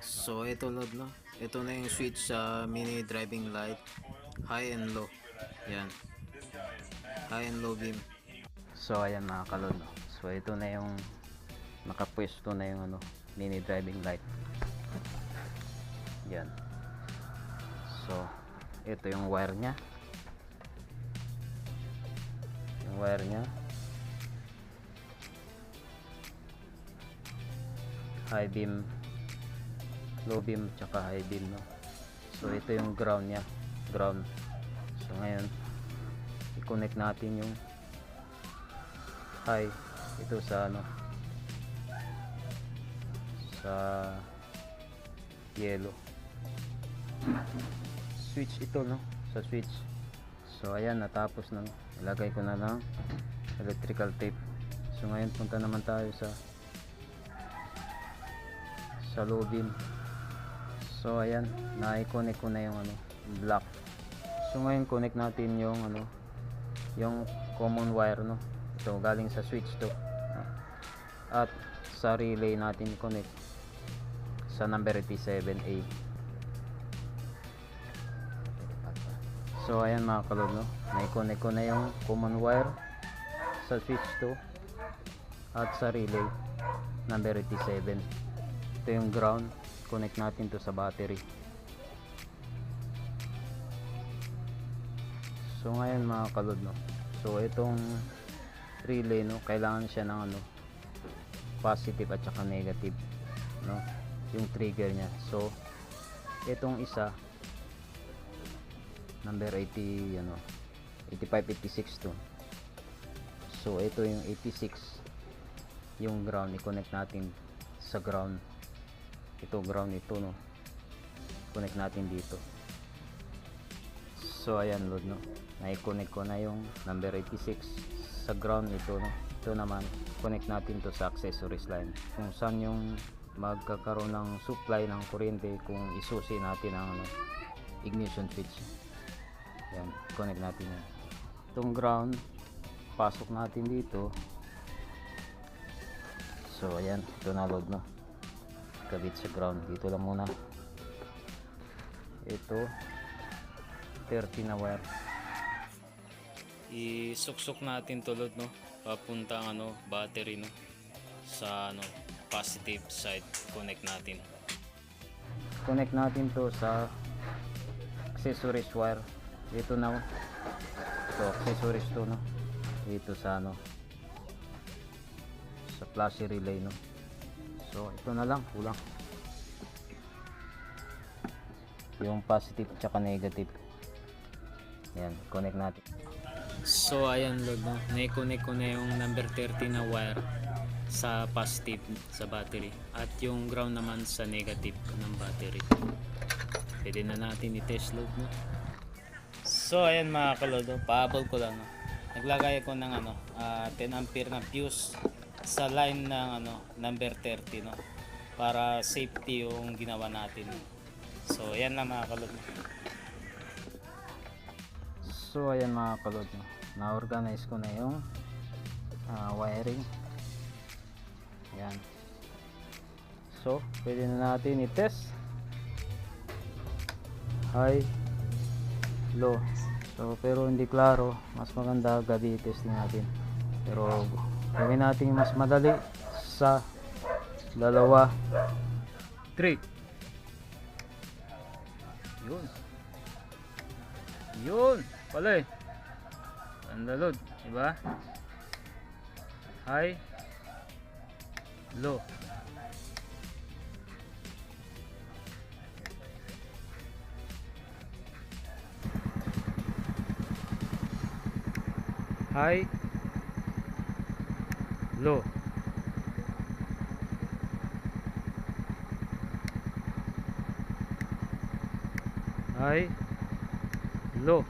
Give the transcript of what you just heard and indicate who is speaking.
Speaker 1: So ito load no. Ito na yung switch sa mini driving light. High and low. Yan. High and low beam. So ayan mga kalod no. So ito na yung nakapwesto na yung ano mini driving light. Yan. So ito yung wire niya. Yung wire niya. High beam low beam tsaka high beam no? So ito yung ground niya. Ground. So ngayon i-connect natin yung high ito sa ano sa yellow. Switch ito no? Sa switch. So ayan natapos na. No. ilagay ko na ng electrical tape. So ngayon punta naman tayo sa sa low beam So ayan, na-connect ko na yung ano, block. So ngayon connect natin yung ano, yung common wire no. Ito galing sa switch to. At sa relay natin connect sa number 87A. So ayan mga kalog no, na-connect ko na yung common wire sa switch to at sa relay number 87. Ito yung ground connect natin to sa battery. So ngayon mga kalod no? So itong relay no? Kailangan siya ng ano positive at saka negative no? Yung trigger niya. So itong isa number 80 ano 85 86 to. So ito yung 86 yung ground. I-connect natin sa ground ito ground ito no? Connect natin dito. So ayan load no? Na-connect ko na yung number 86 sa ground ito no? Ito naman connect natin to sa accessories line. Kung saan yung magkakaroon ng supply ng kuryente kung isusi natin ang ano, ignition switch. Yan connect natin yan. Itong ground pasok natin dito. So ayan ito na load no kabit sa ground. Dito lang muna. Ito. 30 na wire. Isuksok natin tulod no? Papunta ang ano battery no? Sa ano positive side connect natin. Connect natin to sa accessories wire. Dito na ito accessories to no? Dito sa ano sa flashy relay no So, ito na lang, kulang. Yung positive tsaka negative. Ayan, connect natin. So, ayan load no. Na-connect ko na yung number 30 na wire sa positive sa battery at yung ground naman sa negative ng battery. Pwede na natin i-test load no. So, ayan mga kalodo, paabol ko lang no. Naglagay ko ng ano, ah, 10 ampere na fuse sa line ng ano number 30 no? Para safety yung ginawa natin. So yan lang mga kalod. So ayan mga kalod no? Na-organize ko na yung ah, wiring. Yan so pwede na natin i-test. High low. So pero hindi klaro. Mas maganda gabi i-testing natin. Pero gawin natin mas madali sa dalawa. 3 yun. Yun. Pala eh. Andalod diba? High. Low. High low high low